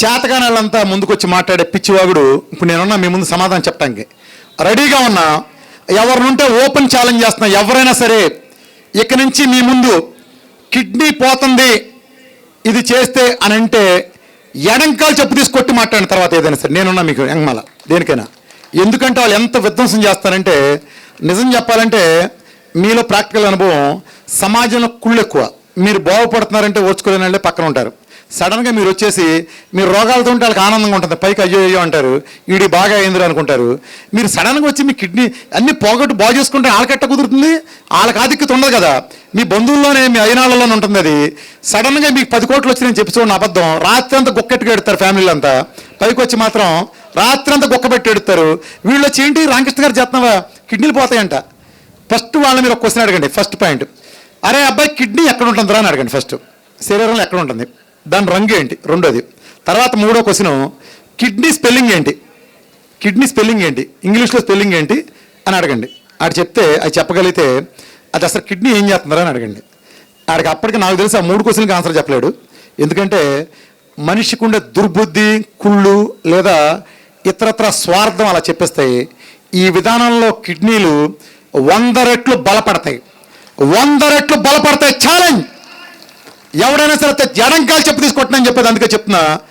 చేతగాని వాళ్ళంతా ముందుకొచ్చి మాట్లాడే పిచ్చివాగుడు ఇప్పుడు నేనున్నా మీ ముందు సమాధానం చెప్పడానికి రెడీగా ఉన్నా ఎవరినుంటే ఓపెన్ ఛాలెంజ్ చేస్తున్నా ఎవరైనా సరే ఇక నుంచి మీ ముందు కిడ్నీ పోతుంది ఇది చేస్తే అని అంటే ఎడంకాలు చెప్పు తీసుకొట్టి మాట్లాడిన తర్వాత ఏదైనా సరే నేనున్నా మీకు ఎంగమాల దేనికైనా. ఎందుకంటే వాళ్ళు ఎంత విధ్వంసం చేస్తారంటే నిజం చెప్పాలంటే మీలో ప్రాక్టికల్ అనుభవం సమాజంలో కుళ్ళు ఎక్కువ. మీరు బాగుపడుతున్నారంటే ఓర్చుకోలేనంటే పక్కన ఉంటారు. సడన్గా మీరు వచ్చేసి మీరు రోగాలతో ఉంటే వాళ్ళకి ఆనందంగా ఉంటుంది. పైకి అయ్యో అయ్యో అంటారు. ఈడి బాగా అయిందిరా అనుకుంటారు. మీరు సడన్గా వచ్చి మీ కిడ్నీ అన్ని పోగొట్టు బాగు చేసుకుంటే వాళ్ళకెట్ట కుదురుతుంది? వాళ్ళకి ఆధిక్యత ఉండదు కదా. మీ బంధువుల్లోనే మీ అయినాళ్ళలోనే ఉంటుంది అది. సడన్గా మీకు పది కోట్లు వచ్చి నేను చెప్పి చూడండి అబద్ధం. రాత్రి అంతా గొక్కెట్టుగా ఎడతారు ఫ్యామిలీలు అంతా. పైకి వచ్చి మాత్రం రాత్రి అంతా గొక్కబెట్టి పెట్టి వీళ్ళు వచ్చి ఏంటి రామకృష్ణ గారు చేస్తున్నావా? కిడ్నీలు పోతాయంట. ఫస్ట్ వాళ్ళ మీరు ఒక క్వశ్చన్ అడగండి. First point. అరే అబ్బాయి కిడ్నీ ఎక్కడ ఉంటుందిరా? అని అడగండి ఫస్ట్. శరీరంలో ఎక్కడ ఉంటుంది? దాని రంగు ఏంటి? రెండోది. తర్వాత మూడో క్వశ్చన్ కిడ్నీ స్పెల్లింగ్ ఏంటి? కిడ్నీ స్పెల్లింగ్ ఏంటి? ఇంగ్లీష్లో స్పెల్లింగ్ ఏంటి? అని అడగండి. ఆడు చెప్తే అది చెప్పగలిగితే అది అసలు కిడ్నీ ఏం చేస్తున్నారు అని అడగండి. ఆడికి అప్పటికి నాకు తెలిసి ఆ మూడు క్వశ్చన్కి ఆన్సర్ చెప్పలేడు. ఎందుకంటే మనిషికి ఉండే దుర్బుద్ధి కుళ్ళు లేదా ఇతరత్ర స్వార్థం అలా చెప్పేస్తాయి ఈ విధానంలో కిడ్నీలు వంద రెట్లు బలపడతాయి. వంద రెట్లు బలపడతాయి ఛాలెంజ్ ఎవడైనా సరే ఎడంకాలు చెప్పు తీసుకొట్టినని చెప్పేది అందుకే చెప్తున్నా.